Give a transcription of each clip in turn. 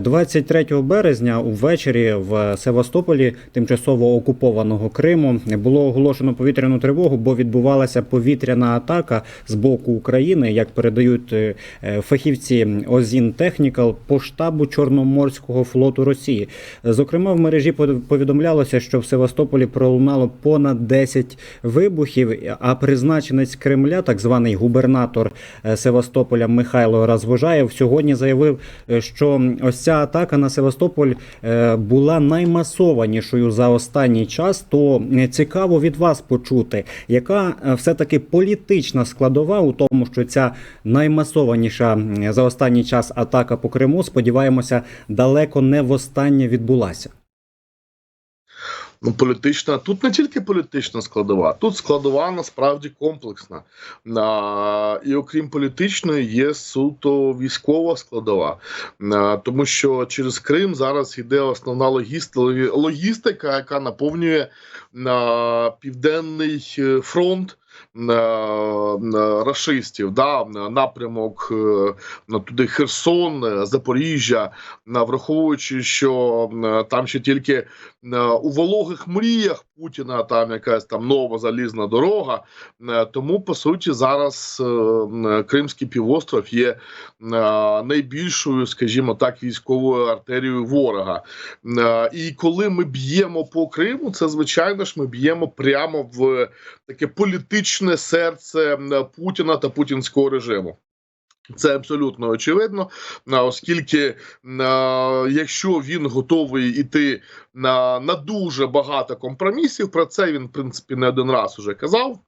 23 березня увечері в Севастополі, тимчасово окупованого Криму, було оголошено повітряну тривогу, бо відбувалася повітряна атака з боку України, як передають е, фахівці Озін Технікал по штабу Чорноморського флоту Росії. Зокрема, в мережі пов- повідомлялося, що в Севастополі пролунало понад 10 вибухів. А призначенець Кремля, так званий губернатор е, Севастополя Михайло Розвожаєв, сьогодні заявив, е, що ось ця атака на Севастополь е, була наймасованішою за останній час. То е, цікаво від вас почути, яка е, все-таки політична складова у тому, що ця наймасованіша за останній час атака по Криму, сподіваємося, далеко не востаннє відбулася. Ну, політична, тут не тільки політична складова, тут складова насправді комплексна. А, і окрім політичної, є суто військова складова. А, тому що через Крим зараз йде основна логіст- логістика, яка наповнює а, південний е, фронт. На- на да, напрямок е, туди Херсон, е, Запоріжжя, враховуючи, що е, там ще тільки е, у вологих мріях Путіна там якась там нова залізна дорога. Е, Тому по суті зараз е, Кримський півостров є е, найбільшою, скажімо так, військовою артерією ворога. Е, І коли ми б'ємо по Криму, це звичайно ж ми б'ємо прямо в таке політичне серце Путіна та путінського режиму. Це абсолютно очевидно, оскільки якщо він готовий іти на, на дуже багато компромісів, про це він в принципі не один раз уже казав.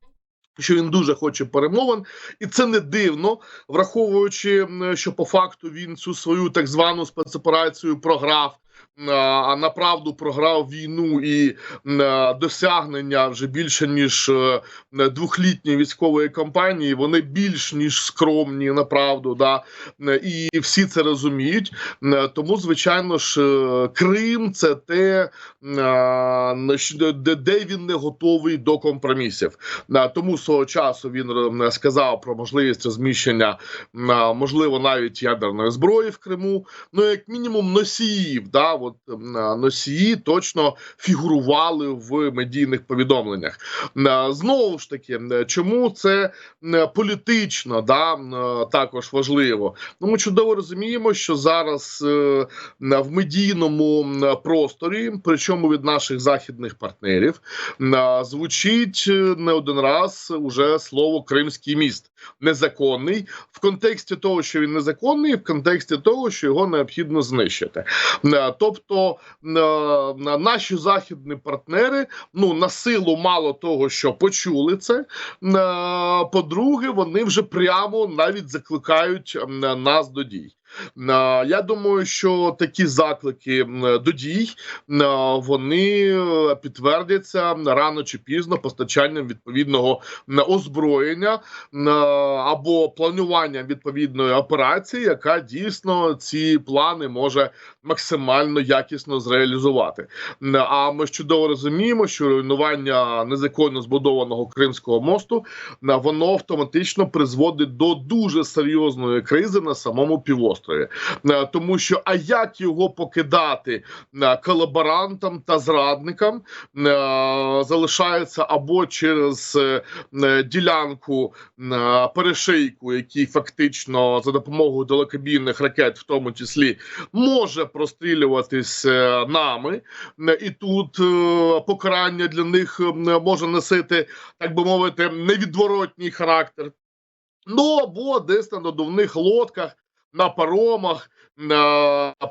Що він дуже хоче перемовин, і це не дивно, враховуючи, що по факту він цю свою так звану спецоперацію програв. А, А направду програв війну і досягнення вже більше ніж е, двохлітньої військової кампанії. Вони більш ніж скромні, направду, да і всі це розуміють. Е, Тому, звичайно ж, е, Крим це те, е, де, він не готовий до компромісів. Е, Тому свого часу він е, сказав про можливість розміщення, е, можливо, навіть ядерної зброї в Криму. Ну, як мінімум, носіїв. Да, от е, носії точно фігурували в медійних повідомленнях. Е, Знову ж таки, е, чому це політично да, також важливо? Ну, ми чудово розуміємо, що зараз в медійному просторі, причому від наших західних партнерів, звучить не один раз уже слово Кримський міст незаконний в контексті того, що він незаконний, в контексті того, що його необхідно знищити. Е, Тобто е, на- наші західні партнери ну на силу мало того, що почули це. е, По-друге, вони вже прямо навіть закликають нас до дій. Я думаю, що такі заклики до дій вони е, підтвердяться рано чи пізно постачанням відповідного озброєння або плануванням відповідної операції, яка дійсно ці плани може максимально якісно зреалізувати. А ми чудово розуміємо, що руйнування незаконно збудованого Кримського мосту воно автоматично призводить до дуже серйозної кризи на самому півострові, Е, тому що а як його покидати? Е, колаборантам та зрадникам е, залишається або через ділянку перешийку, який фактично за допомогою далекобійних ракет, в тому числі, може прострілюватись нами, і тут покарання для них може носити, так би мовити, невідворотній характер. Ну або десь на надувних лодках, на паромах.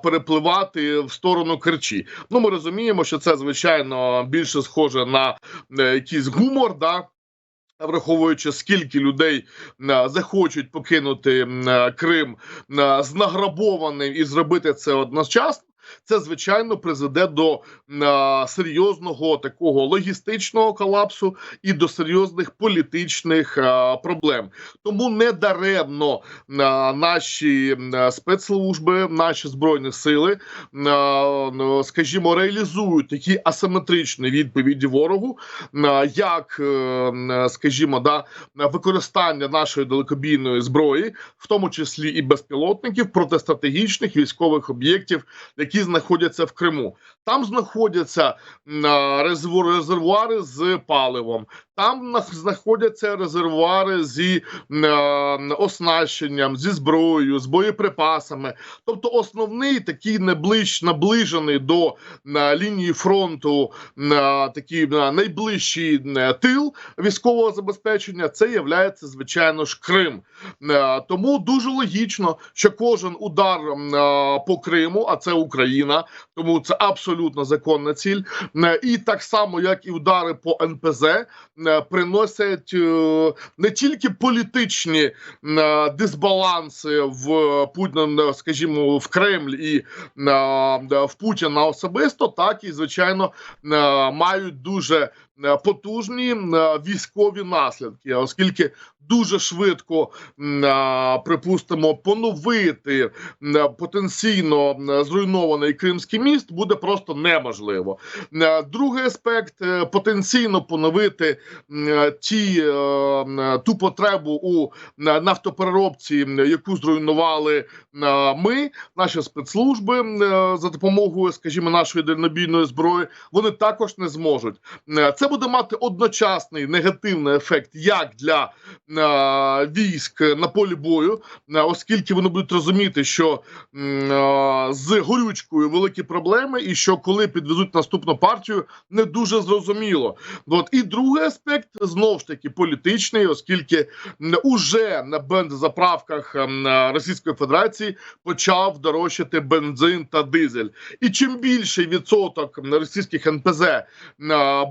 Перепливати в сторону Керчі. Ну, ми розуміємо, що це звичайно більше схоже на е, якийсь гумор, да враховуючи скільки людей е, захочуть покинути е, Крим з награбованим і зробити це одночасно. Це звичайно призведе до е, серйозного такого логістичного колапсу і до серйозних політичних е, проблем. Тому не даремно е, наші спецслужби, наші збройні сили, е, ну, скажімо, реалізують такі асиметричні відповіді ворогу, е, як, е, е, скажімо, да, використання нашої далекобійної зброї, в тому числі і безпілотників, протистратегічних військових об'єктів, які знаходяться в Криму. Там знаходяться резерву- резервуари з паливом. Там знаходяться резервуари зі оснащенням, зі зброєю, з боєприпасами. Тобто, основний такий наближ, наближений до лінії фронту такий найближчий тил військового забезпечення. Це є звичайно ж Крим. Тому дуже логічно, що кожен удар по Криму, а це Україна, тому це абсолютно законна ціль. Е, І так само, як і удари по НПЗ, е, приносять е, не тільки політичні дисбаланси в Путіна, скажімо, в Кремль і в Путіна особисто, так і звичайно мають дуже потужні військові наслідки, оскільки дуже швидко припустимо поновити потенційно зруйнований Кримський міст буде просто неможливо. Другий аспект е, потенційно поновити ті е, ту потребу у нафтопереробці, яку зруйнували ми, наші спецслужби е, за допомогою, скажімо, нашої дальнобійної зброї, вони також не зможуть. Це буде мати одночасний негативний ефект як для військ на полі бою, е, оскільки вони будуть розуміти, що е, з горючкою великі проблеми, і що коли підвезуть наступну партію, не дуже зрозуміло. От і другий аспект знов ж таки політичний, оскільки уже на бензозаправках е, Російської Федерації почав дорожчати бензин та дизель. І чим більший відсоток російських НПЗ е,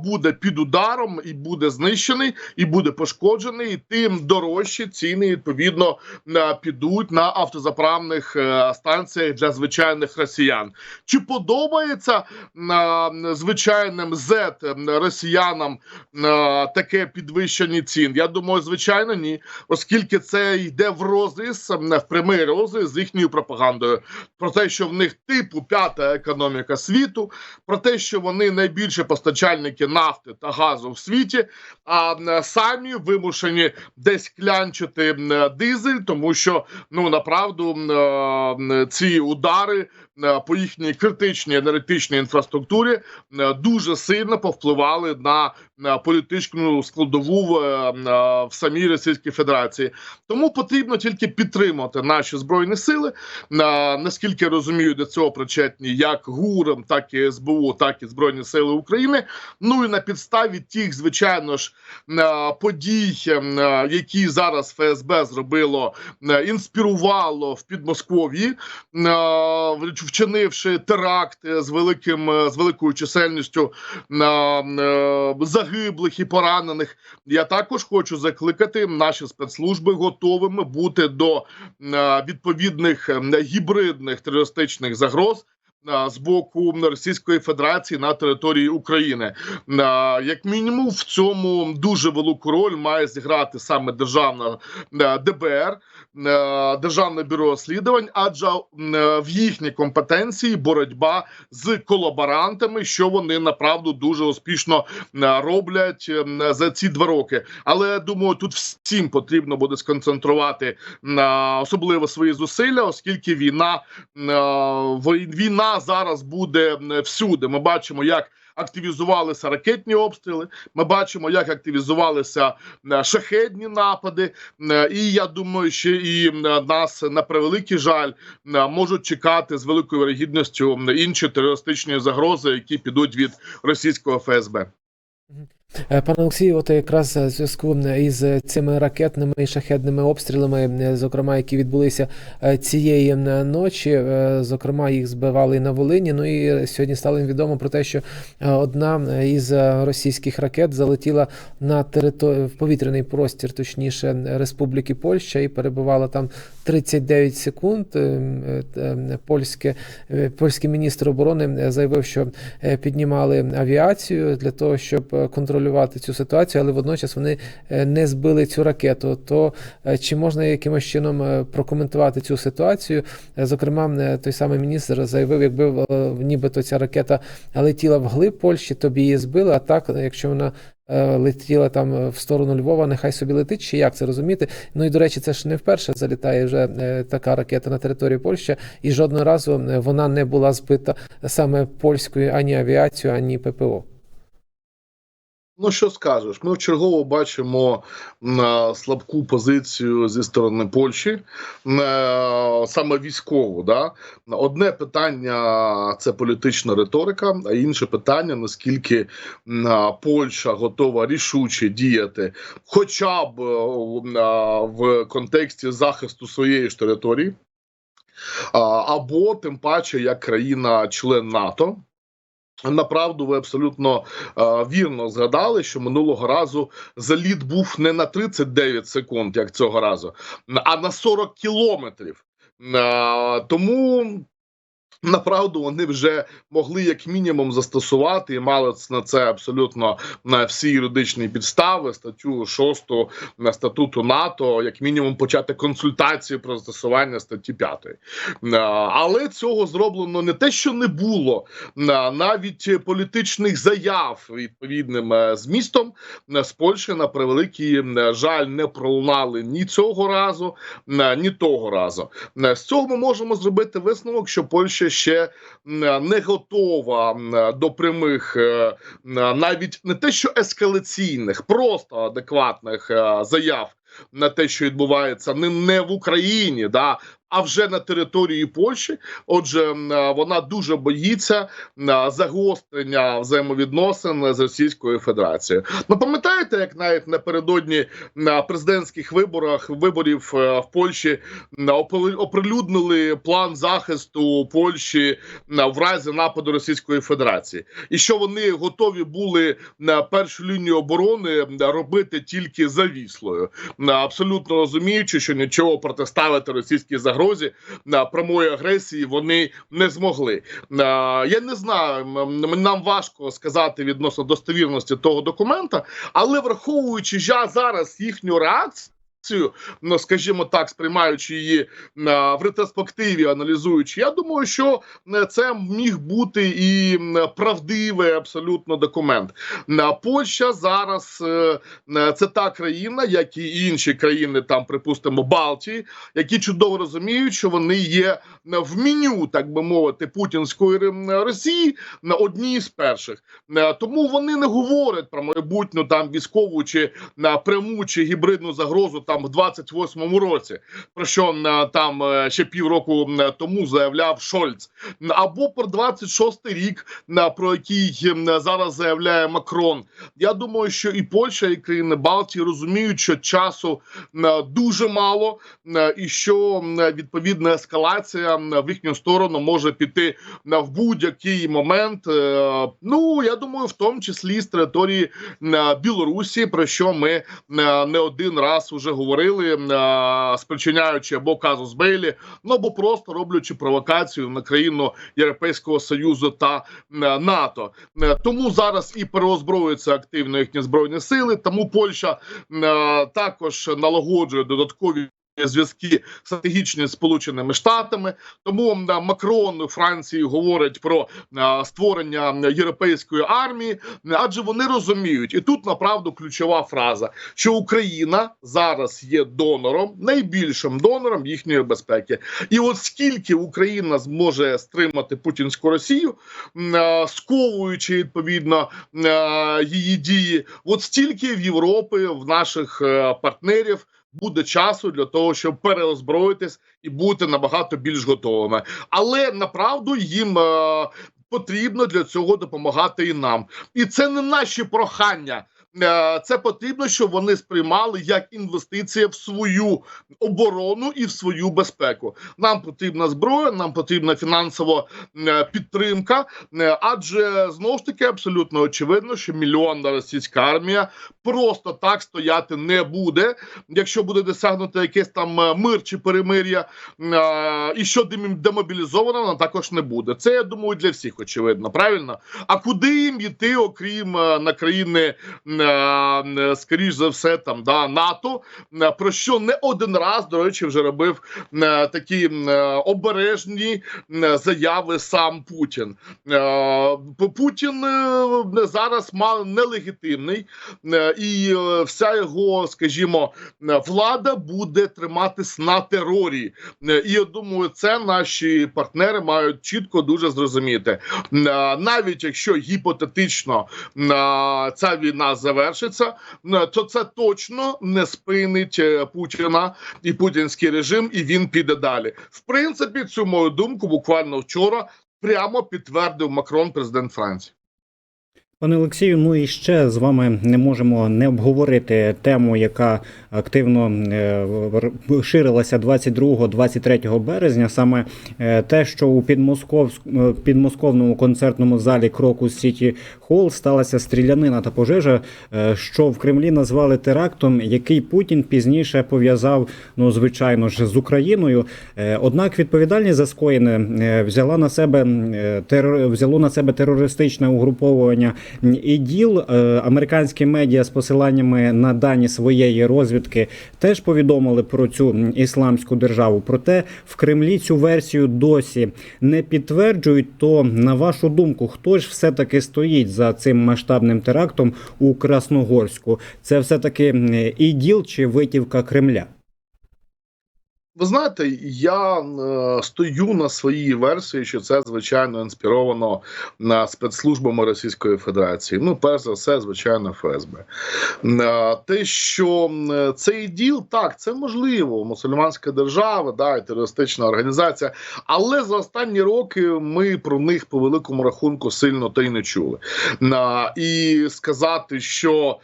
буде під ударом і буде знищений, і буде пошкоджений, тим дорожчі ціни відповідно е, підуть на автозаправних е, станціях для звичайних росіян. Чи подобається е, звичайним Z росіянам таке підвищення цін? Я думаю, звичайно, ні, оскільки це йде в розріз, в прямий розріз з їхньою пропагандою про те, що в них типу п'ята економіка світу, про те, що вони найбільші постачальники нафти та газу в світі, а самі вимушені десь клянчити м, дизель, тому що ну направду е, ці удари е, по їхній критичній енергетичній інфраструктурі е, дуже сильно повпливали на, на політичну складову в, е, е, в самій Російській Федерації. Тому потрібно тільки підтримати наші збройні сили. Е, Наскільки я розумію, до цього причетні як ГУР, так і СБУ, так і Збройні Сили України. Ну і на підставі тих, звичайно ж, е, подій, е, які зараз ФСБ зробило, е, інспірувало в Підмосков'ї, е, вчинивши теракт з великим е, з великою чисельністю е, е, загиблих і поранених. Я також хочу закликати наші спецслужби готовими бути до е, відповідних е, гібридних терористичних загроз. Е, З боку Російської Федерації на території України, Е, як мінімум, в цьому дуже велику роль має зіграти саме державна е, ДБР, Державне бюро розслідувань, адже в їхній компетенції боротьба з колаборантами, що вони направду дуже успішно роблять за ці два роки. Але я думаю, тут всім потрібно буде сконцентрувати особливо свої зусилля, оскільки війна е, зараз буде всюди. Ми бачимо, як активізувалися ракетні обстріли. Ми бачимо, як активізувалися шахедні напади. І я думаю, що і нас на превеликий жаль можуть чекати з великою вірогідністю інші терористичні загрози, які підуть від російського ФСБ. Е, Пане Олексію, от якраз в зв'язку із цими ракетними і шахедними обстрілами, зокрема, які відбулися е, цієї ночі, е, зокрема, їх збивали на Волині. Ну і сьогодні стало відомо про те, що одна із російських ракет залетіла на територ... в повітряний простір, точніше, Республіки Польща, і перебувала там 39 секунд. Е, е, Польське, е, польський міністр оборони заявив, що піднімали авіацію для того, щоб контролювати цю ситуацію, але водночас вони не збили цю ракету. То чи можна якимось чином прокоментувати цю ситуацію? Зокрема, той самий міністр заявив, якби нібито ця ракета летіла вглиб Польщі, то б її збили. А так, якщо вона летіла там е, в сторону Львова, нехай собі летить, чи як це розуміти? Ну і до речі, це ж не вперше залітає вже е, така ракета на територію Польщі, і жодного разу е, вона не була збита саме польською ані авіацією, ані ППО. Ну що скажеш? Ми вчергово бачимо м, слабку позицію зі сторони Польщі, е, саме військову. Да? Одне питання це політична риторика, а інше питання наскільки м, Польща готова рішуче діяти, хоча б е, е, в контексті захисту своєї ж території, або тим паче як країна-член НАТО. Направду, ви абсолютно е, вірно згадали, що минулого разу заліт був не на 39 секунд, як цього разу, а на 40 кілометрів. Е, тому направду вони вже могли як мінімум застосувати і мали на це абсолютно на всі юридичні підстави, статтю 6 на статуту НАТО, як мінімум почати консультації про застосування статті 5. Е, Але цього зроблено не те, що не було, навіть політичних заяв відповідним е, змістом е, з Польщі на превеликий е, жаль не пролунали ні цього разу, е, ні того разу. Е, З цього ми можемо зробити висновок, що Польща ще не готова до прямих, е, навіть не те, що ескалаційних, просто адекватних е, заяв. На те, що відбувається не, не в Україні, да, а вже на території Польщі. Отже, е, вона дуже боїться м, загострення взаємовідносин з Російською Федерацією. Ну пам'ятаєте, як навіть напередодні на президентських виборах виборів е, в Польщі оприлюднили план захисту Польщі в разі нападу Російської Федерації, і що вони готові були на першу лінію оборони робити тільки завіслою, абсолютно розуміючи, що нічого протиставити російській загрозі на прямої агресії вони не змогли. Я не знаю, нам важко сказати відносно достовірності того документа, але враховуючи зараз їхню реакцію. Ну, скажімо так, сприймаючи її в ретроспективі, аналізуючи, я думаю, що е, це міг бути і правдивий абсолютно документ. А, Польща зараз е, е, це та країна, як і інші країни, там припустимо Балтії, які чудово розуміють, що вони є е, в меню, так би мовити, путінської Росії на одній з перших. Е, Тому вони не говорять про майбутню там військову чи пряму чи гібридну загрозу там в 28-му році, про що там е, ще півроку тому заявляв Шольц, або про 26-й рік, про який зараз заявляє Макрон. Я думаю, що і Польща, і країни Балтії розуміють, що часу дуже мало, і що відповідна ескалація в їхню сторону може піти в будь-який момент. Е, Ну я думаю, в тому числі з території Білорусі, про що ми не один раз уже говорили, е, спричиняючи або казус Бейлі, ну або просто роблячи провокацію на країну Європейського союзу та НАТО. Тому зараз і переозброюються активно їхні збройні сили. Тому Польща також налагоджує додаткові. Зв'язки стратегічні з сполученими штатами, тому м, Макрон Франції говорить про створення європейської армії, адже вони розуміють, і тут направду ключова фраза, що Україна зараз є донором, найбільшим донором їхньої безпеки. І от скільки Україна зможе стримати путінську Росію, сковуючи відповідно її дії, от стільки в Європі, в наших е, партнерів. Буде часу для того, щоб переозброїтись і бути набагато більш готовими, але направду їм е, потрібно для цього допомагати і нам. І це не наші прохання. Е, це потрібно, щоб вони сприймали як інвестиція в свою оборону і в свою безпеку. Нам потрібна зброя, нам потрібна фінансова е, підтримка, е, адже знову ж таки абсолютно очевидно, що мільйонна російська армія просто так стояти не буде, якщо буде досягнуто якесь там мир чи перемир'я, і що демобілізовано, вона також не буде. Це я думаю для всіх очевидно, правильно? А куди їм йти, окрім на країни, скоріш за все, там да НАТО, е, про що не один раз, до речі, вже робив е, такі е, обережні е, заяви сам Путін. Е, Путін е, зараз мав нелегітимний, е, і е, вся його, скажімо, е, влада буде триматись на терорі. Е, І я думаю, це наші партнери мають чітко дуже зрозуміти. Е, Навіть якщо гіпотетично е, ця війна завершиться, е, то це точно не спинить е, Путіна і путінський режим, і він піде далі. В принципі, цю мою думку буквально вчора прямо підтвердив Макрон, президент Франції. Пане Олексію, ну і ще з вами не можемо не обговорити тему, яка активно е, ширилася 22-23 березня. Саме е, те, що у е, підмосковному концертному залі Крокус Сіті Холл сталася стрілянина та пожежа, що в Кремлі назвали терактом, який Путін пізніше пов'язав, ну звичайно ж, з Україною. Однак відповідальність за скоєне взяла на себе терор... взяло на себе терористичне угруповування ІДІЛ. Е, Американські медіа з посиланнями на дані своєї розвідки теж повідомили про цю ісламську державу. Проте в Кремлі цю версію досі не підтверджують. То на вашу думку, хто ж все таки стоїть за цим масштабним терактом у Красногорську? Це все таки ІДІЛ чи витівка Кремля? Ви знаєте, я е, стою на своїй версії, що це звичайно інспіровано на спецслужбами Російської Федерації. Ну, перш за все, звичайно, ФСБ. Е, те, що е, цей діл, так, це можливо, мусульманська держава, да, і терористична організація, але за останні роки ми про них по великому рахунку сильно та й не чули. І сказати, що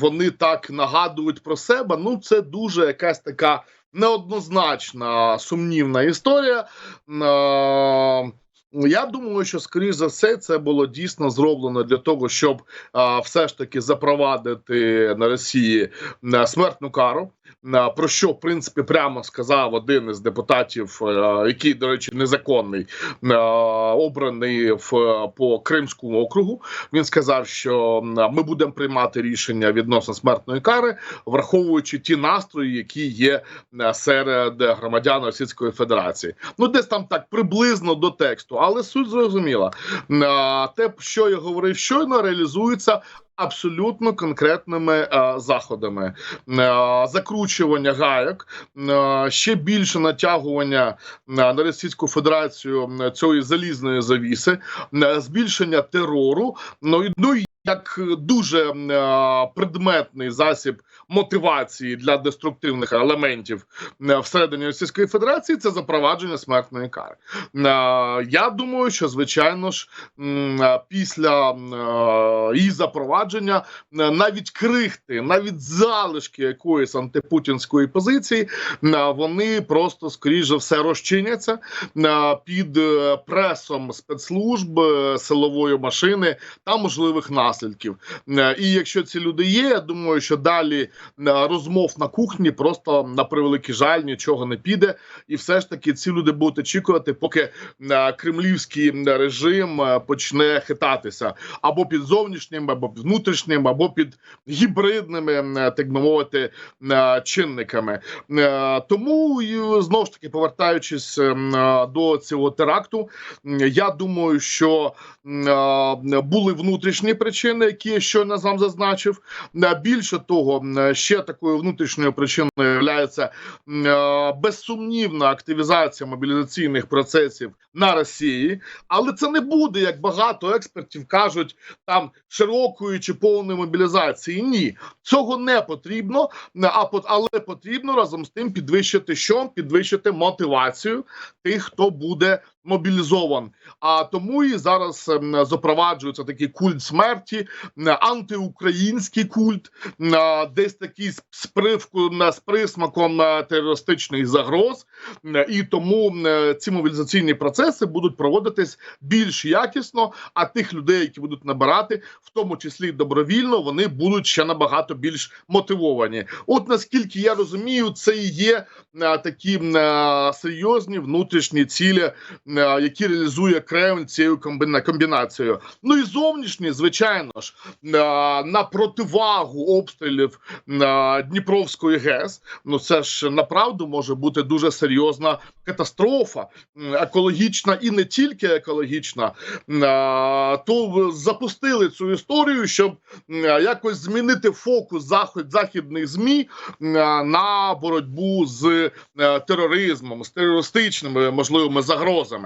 вони так нагадують про себе, ну це дуже якась така неоднозначна сумнівна історія. Е, Я думаю, що скоріш за все це було дійсно зроблено для того, щоб а, все ж таки запровадити на Росії смертну кару. А, Про що в принципі прямо сказав один із депутатів, який, до речі, незаконний обраний в по Кримському округу. Він сказав, що ми будемо приймати рішення відносно смертної кари, враховуючи ті настрої, які є е, серед громадян Російської Федерації. Ну, десь там так приблизно до тексту, але суть зрозуміла. Е, Те, що я говорив щойно, реалізується. Абсолютно конкретними е, заходами е, закручування гайок, е, ще більше натягування на Російську Федерацію цієї залізної завіси, збільшення терору. Ну і ну як дуже е, предметний засіб мотивації для деструктивних елементів е, всередині Російської Федерації це запровадження смертної кари. Е, Я думаю, що звичайно ж е, після е, її запровадження е, навіть крихти, навіть залишки якоїсь антипутінської позиції, е, вони просто скоріш за все розчиняться е, під е, пресом спецслужб е, силової машини та можливих наслідків. Е, І якщо ці люди є, я думаю, що далі е, розмов на кухні просто на превеликий жаль нічого не піде, і все ж таки ці люди будуть очікувати, поки е, кремлівський режим почне хитатися. Або під зовнішнім, або під внутрішнім, або під гібридними, так би мовити, чинниками. Тому і, знову ж таки, повертаючись до цього теракту, я думаю, що були внутрішні причини, які я щойно сам зазначив. Е, Більше того, ще такою внутрішньою причиною є безсумнівна активізація мобілізаційних процесів на Росії, але це не буде, як багато експертів кажуть, там широкої чи повної мобілізації. Ні, цього не потрібно. А але потрібно разом з тим підвищити що? Підвищити мотивацію тих, хто буде мобілізован. А тому і зараз ем, запроваджується такий культ смерті, антиукраїнський культ, десь такий з привку з присмаком е, терористичних загроз. І тому е, ці мобілізаційні процеси будуть проводитись більш якісно. А тих людей, які будуть набирати, в тому числі добровільно, вони будуть ще набагато більш мотивовані. От наскільки я розумію, це і є такі серйозні внутрішні цілі, які реалізує Кремль цією комбіна- комбінацією. Ну і зовнішні, звичайно ж, е, на противагу обстрілів е, Дніпровської ГЕС. Ну це ж направду може бути дуже серйозна катастрофа, екологічна і не тільки екологічна. Е, То запустили цю історію, щоб якось змінити фокус захід західних змі на боротьбу з е, тероризмом, з терористичними можливими загрозами,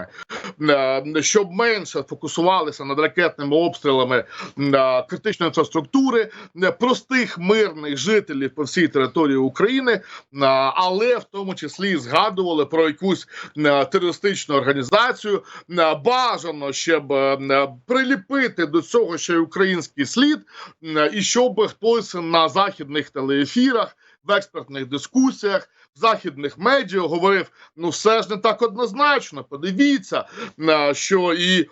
Е, щоб менше фокусувалися над ракетними обстрілами е, критичної інфраструктури, е, простих мирних жителів по всій території України, але в тому числі згадували про якусь терористичну організацію. Бажано, щоб приліпити до цього ще й український слід, і щоб хтось на західних телеефірах, в експертних дискусіях, в західних медіа говорив: ну все ж не так однозначно. Подивіться, е, що і.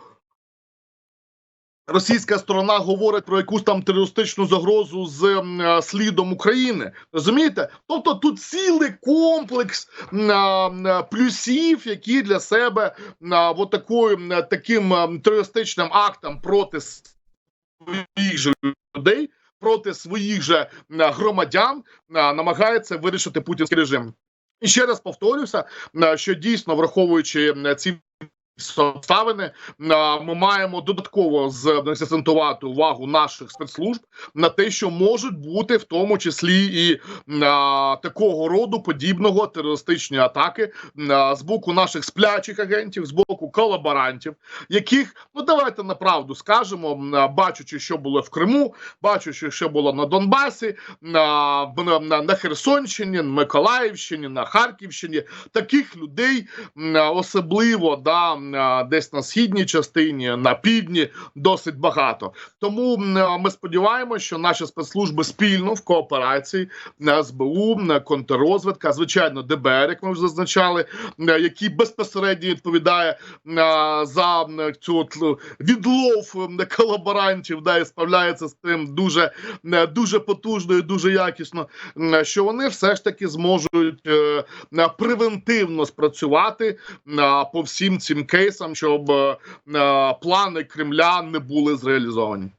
Російська сторона говорить про якусь там терористичну загрозу з е, слідом України. Розумієте? Тобто тут цілий комплекс е, плюсів, які для себе м, е, от такою, таким терористичним актом проти своїх же людей, проти своїх же громадян намагається вирішити путінський режим. І ще раз повторюся, що дійсно враховуючи ці обставини, ми маємо додатково закцентувати увагу наших спецслужб на те, що можуть бути в тому числі і а, такого роду подібного терористичні атаки а, з боку наших сплячих агентів, з боку колаборантів, яких ну давайте на правду скажемо, бачучи, що було в Криму, бачучи, що було на Донбасі, на, на, на, Херсонщині, на Миколаївщині, на Харківщині, таких людей особливо да, десь на східній частині, на півдні досить багато. Тому ми сподіваємося, що наші спецслужби спільно в кооперації на СБУ, контррозвідка, звичайно, ДБР, як ми вже зазначали, який безпосередньо відповідає за цю відлов колаборантів, да, і справляється з тим дуже, дуже потужно і дуже якісно, що вони все ж таки зможуть е, е, превентивно спрацювати е, по всім цим кейсам, щоб е, е, плани Кремля не були зреалізовані.